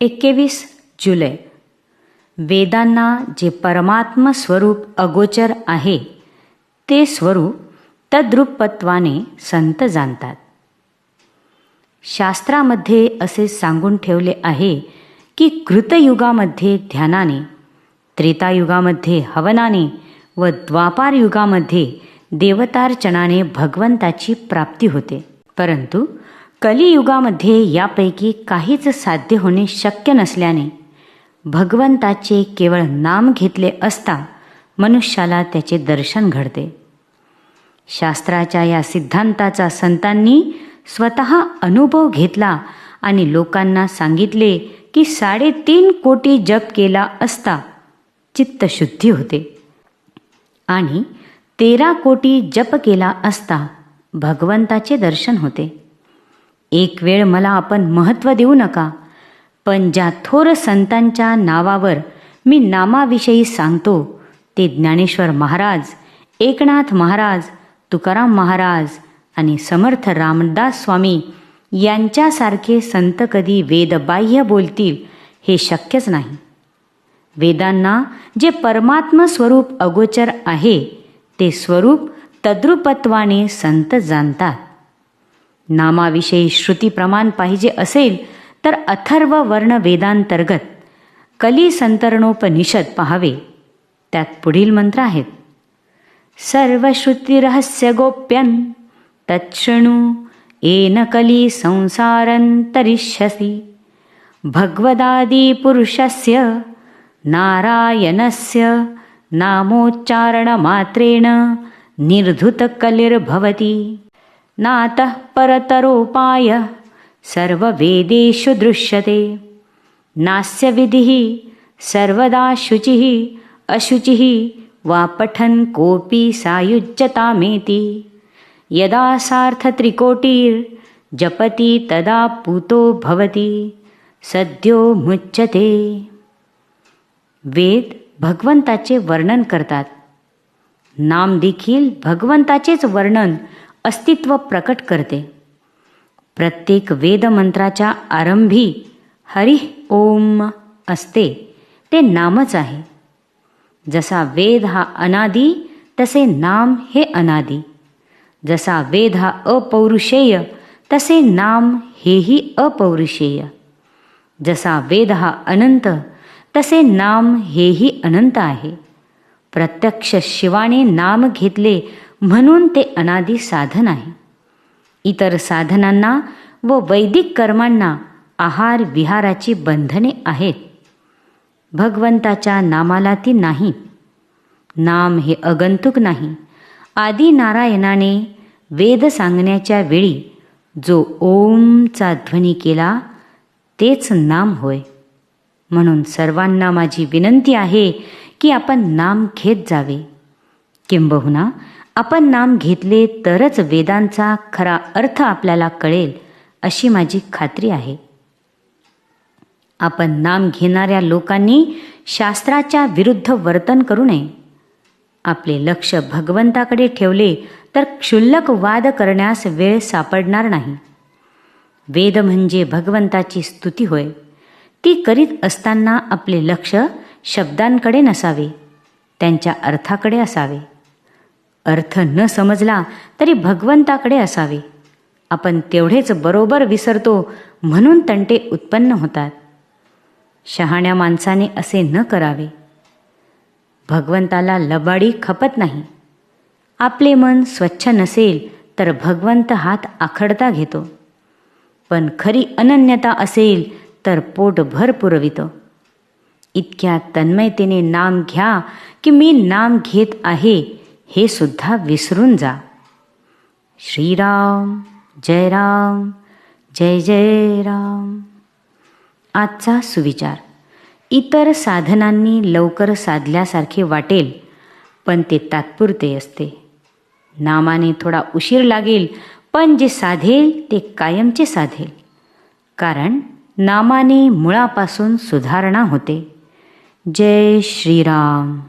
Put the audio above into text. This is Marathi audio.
एकवीस जुलै. वेदांना जे परमात्म स्वरूप अगोचर आहे ते स्वरूप तद्रुपत्वाने संत जाणतात. शास्त्रामध्ये असे सांगून ठेवले आहे की कृतयुगामध्ये ध्यानाने त्रेतायुगामध्ये हवनाने व द्वापार युगामध्ये देवतार्चनाने भगवंताची प्राप्ती होते. परंतु कलियुगामध्ये यापैकी काहीच साध्य होणे शक्य नसल्याने भगवंताचे केवळ नाम घेतले असता मनुष्याला त्याचे दर्शन घडते. शास्त्राच्या या सिद्धांताचा संतांनी स्वतः अनुभव घेतला आणि लोकांना सांगितले की साडेतीन कोटी जप केला असता चित्तशुद्धी होते. आणि तेरा कोटी जप केला असता भगवंताचे दर्शन होते. एक वेळ मला आपण महत्त्व देऊ नका पण ज्या थोर संतांच्या नावावर मी नामाविषयी सांगतो ते ज्ञानेश्वर महाराज एकनाथ महाराज तुकाराम महाराज आणि समर्थ रामदास स्वामी यांच्यासारखे संत कधी वेदबाह्य बोलतील हे शक्यच नाही. वेदांना जे परमात्म स्वरूप अगोचर आहे ते स्वरूप तद्रुपत्वाने संत जाणतात. नामाविषयी श्रुतीप्रमाण पाहिजे असेल तर अथर्व वर्ण वेदांतर्गत कली संतरणोपनिषद पहावे. त्यात पुढील मंत्र आहेत. सर्वश्रुतिरहस्य गोप्यन तच्छृणु येन कली संसारन्तरिष्यसि। भगवदादिपुरुषस्य नारायणस्य नामोच्चारणमात्रेण निर्धुतकलिर्भवति। नातः परतरोपाय। सर्ववेदेषु दृश्यते। नास्य विधिः सर्वदा शुचिः अशुचिः वा पठन् कोऽपि सायुज्यतामेति। यदा सार्थत्रिकोटिर्जपति तदा पूतो भवति। सद्यो मुच्यते। वेद भगवंताचे वर्णन करतात। नाम देखील भगवंताचेच वर्णन अस्तित्व प्रकट करते. प्रत्येक वेदमंत्राच्या आरंभी हरिः ओम असते ते नामच आहे. जसा वेद हा अनादी तसे नाम हे अनादी. जसा वेद हा अपौरुषेय तसे नाम हेही अपौरुषेय. जसा वेद हा अनंत तसे नाम हेही अनंत आहे. प्रत्यक्ष शिवाने नाम घेतले म्हणून ते अनादी साधन आहे. इतर साधनांना व वैदिक कर्मांना आहार विहाराची बंधने आहेत. भगवंताच्या नामाला ती नाही. नाम हे अगंतुक नाही. आदी नारायणाने वेद सांगण्याच्या वेळी जो ओमचा ध्वनी केला तेच नाम होय. म्हणून सर्वांना माझी विनंती आहे की आपण नाम घेत जावे. किंबहुना आपण नाम घेतले तरच वेदांचा खरा अर्थ आपल्याला कळेल अशी माझी खात्री आहे. आपण नाम घेणाऱ्या लोकांनी शास्त्राच्या विरुद्ध वर्तन करू नये. आपले लक्ष भगवंताकडे ठेवले तर क्षुल्लक वाद करण्यास वेळ सापडणार नाही. वेद म्हणजे भगवंताची स्तुती होय. ती करीत असताना आपले लक्ष शब्दांकडे नसावे त्यांच्या अर्थाकडे असावे. अर्थ न समजला तरी भगवंताकडे असावे. आपण तेवढेच बरोबर विसरतो म्हणून तंटे उत्पन्न होतात. शहाण्या माणसाने असे न करावे. भगवंताला लबाडी खपत नाही. आपले मन स्वच्छ नसेल तर भगवंत हात आखडता घेतो. पण खरी अनन्यता असेल तर पोट भर पुरवितो. इतक्या तन्मयतेने नाम घ्या की मी नाम घेत आहे हे सुद्धा विसरून जा. श्रीराम जय राम जय जय राम. आजचा सुविचार. इतर साधनांनी लवकर साधल्यासारखे वाटेल पण ते तात्पुरते असते. नामाने थोडा उशीर लागेल पण जे साधेल ते कायमचे साधेल. कारण नामाने मुळापासून सुधारणा होते. जय श्रीराम.